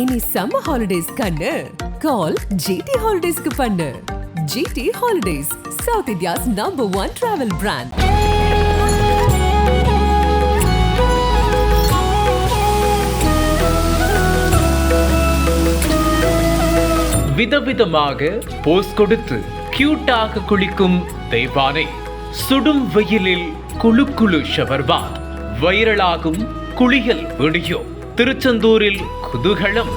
இனி summer holidays கண்ணு. Call GT ஹாலிடேஸ்க்கு பண்ணு. G T holidays south India's number one travel brand விதவிதமாக போஸ் கொடுத்து கியூட்டாக குளிக்கும் தேவானை சுடும் வெயிலில் குளு குளு ஷவர்பாத் வைரலாகும் குளியல் வீடியோ திருச்செந்தூரில் குதூகலம்.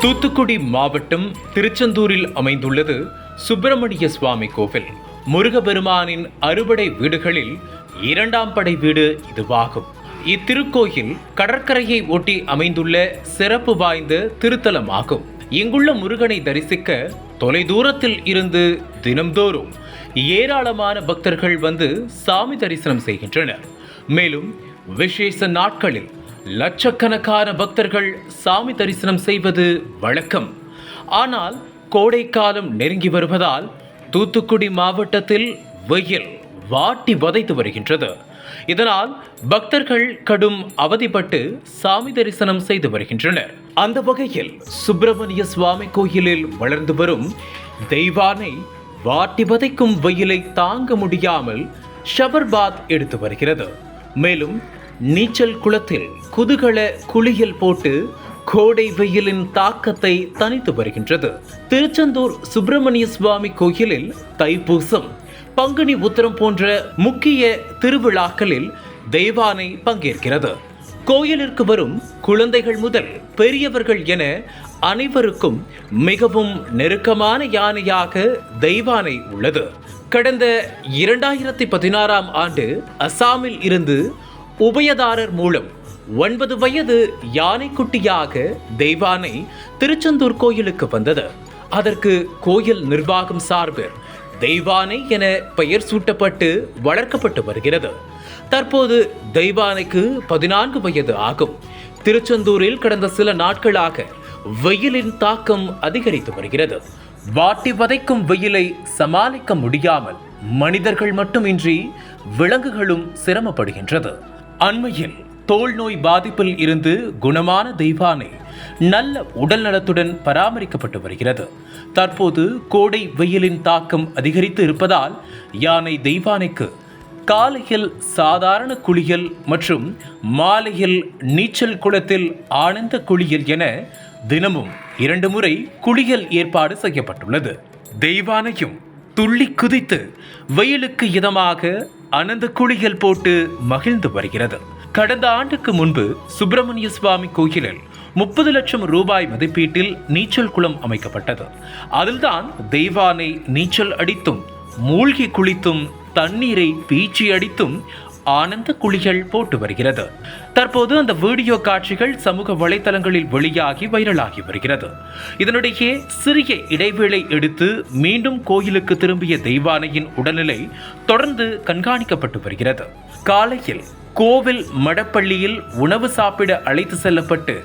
தூத்துக்குடி மாவட்டம் திருச்செந்தூரில் அமைந்துள்ளது சுப்பிரமணிய சுவாமி கோவில். முருகபெருமானின் அறுபடை வீடுகளில் இரண்டாம் படை வீடு இதுவாகும். இத்திருக்கோயில் கடற்கரையை ஒட்டி அமைந்துள்ள சிறப்பு வாய்ந்த திருத்தலமாகும். இங்குள்ள முருகனை தரிசிக்க தொலைதூரத்தில் இருந்து தினம்தோறும் ஏராளமான பக்தர்கள் வந்து சாமி தரிசனம் செய்கின்றனர். மேலும் விசேஷ நாட்களில் லட்சக்கணக்கான பக்தர்கள் சாமி தரிசனம் செய்வது வழக்கம். ஆனால் கோடைக்காலம் நெருங்கி வருவதால் தூத்துக்குடி மாவட்டத்தில் வெயில் வாட்டி வதைத்து வருகின்றது. இதனால் பக்தர்கள் கடும் அவதிப்பட்டு சாமி தரிசனம் செய்து வருகின்றனர். அந்த வகையில் சுப்பிரமணிய சுவாமி கோயிலில் வளர்ந்து வரும் தெய்வானை வாட்டி வதைக்கும் வெயிலை தாங்க முடியாமல் ஷவர் பாத் எடுத்து வருகிறது. மேலும் நீச்சல் குளத்தில் குதுகல குளியல் போட்டு கோடை வெயிலின் தாக்கத்தை தணித்து வருகின்றது. திருச்செந்தூர் சுப்பிரமணிய சுவாமி கோயிலில் தைப்பூசம் பங்குனி உத்திரம் போன்ற முக்கிய திருவிழாக்களில் தெய்வானை பங்கேற்கிறது. கோயிலிற்கு வரும் குழந்தைகள் முதல் பெரியவர்கள் என அனைவருக்கும் மிகவும் நெருக்கமான யானையாக தெய்வானை உள்ளது. கடந்த இரண்டாயிரத்தி பதினாறாம் ஆண்டு அசாமில் இருந்து உபயதாரர் மூலம் ஒன்பது வயது யானைக்குட்டியாக தெய்வானை திருச்செந்தூர் கோயிலுக்கு வந்தது. அதற்கு கோயில் நிர்வாகம் சார்பில் தெய்வானை என பெயர் சூட்டப்பட்டு வளர்க்கப்பட்டு வருகிறது. தற்போது தெய்வானைக்கு பதினான்கு வயது ஆகும். திருச்செந்தூரில் கடந்த சில நாட்களாக வெயிலின் தாக்கம் அதிகரித்து வருகிறது. வாட்டி வதைக்கும் வெயிலை சமாளிக்க முடியாமல் மனிதர்கள் மட்டுமின்றி விலங்குகளும் சிரமப்படுகின்றது. அண்மையில் தோல் நோய் பாதிப்பில் இருந்து குணமான தெய்வானை நல்ல உடல் நலத்துடன் பராமரிக்கப்பட்டு வருகிறது. தற்போது கோடை வெயிலின் தாக்கம் அதிகரித்து இருப்பதால் யானை தெய்வானைக்கு காலையில் சாதாரண குளியல் மற்றும் மாலையில் நீச்சல் குளத்தில் ஆனந்த குளியல் என தினமும் இரண்டு முறை குளியல் ஏற்பாடு செய்யப்பட்டுள்ளது. தெய்வானையும் துள்ளி குதித்து வெயிலுக்கு இதமாக அனந்த குளியல் போட்டு மகிழ்ந்து வருகிறது. கடந்த ஆண்டுக்கு முன்பு சுப்பிரமணிய சுவாமி கோயிலில் முப்பது லட்சம் ரூபாய் மதிப்பீட்டில் நீச்சல் குளம் அமைக்கப்பட்டது. அதில்தான் தெய்வானை நீச்சல் அடித்தும் மூழ்கி குளித்தும் தண்ணீரை பீச்சி அடித்தும் ஆனந்த குழிகள் போட்டு வருகிறது. தற்போது அந்த வீடியோ காட்சிகள் சமூக வலைதளங்களில் வெளியாகி வைரலாகி வருகிறது. இதனிடையே சிறிய இடைவேளை எடுத்து மீண்டும் கோயிலுக்கு திரும்பிய தெய்வானையின் உடல்நிலை தொடர்ந்து கண்காணிக்கப்பட்டு வருகிறது. காலையில் கோவில் மடப்பள்ளியில் உணவு சாப்பிட அழைத்து செல்லப்பட்டு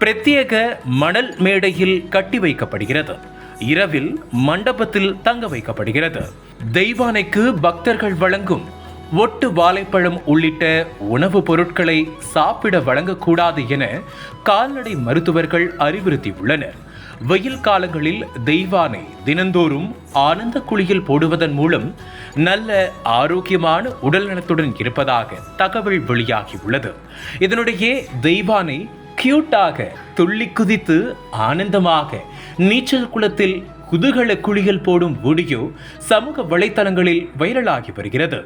பிரத்யேக மணல் மேடையில் கட்டி வைக்கப்படுகிறது. இரவில் மண்டபத்தில் தங்க வைக்கப்படுகிறது. தெய்வானைக்கு பக்தர்கள் வழங்கும் ஒட்டு வாழைப்பழம் உள்ளிட்ட உணவுப் பொருட்களை சாப்பிட வழங்கக்கூடாது என கால்நடை மருத்துவர்கள் அறிவுறுத்தியுள்ளனர். வெயில் காலங்களில் தெய்வானை தினந்தோறும் ஆனந்த குளியல் போடுவதன் மூலம் நல்ல ஆரோக்கியமான உடல் நலத்துடன் இருப்பதாக தகவல் வெளியாகியுள்ளது. இதனிடையே தெய்வானை கியூட்டாக துள்ளி குதித்து ஆனந்தமாக நீச்சல் குளத்தில் குதூகல குளியல் போடும் வீடியோ சமூக வலைத்தளங்களில் வைரலாகி வருகிறது.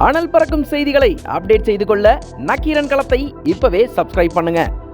அனல் பறக்கும் செய்திகளை அப்டேட் செய்து கொள்ள நக்கீரன் களத்தை இப்பவே சப்ஸ்கிரைப் பண்ணுங்க.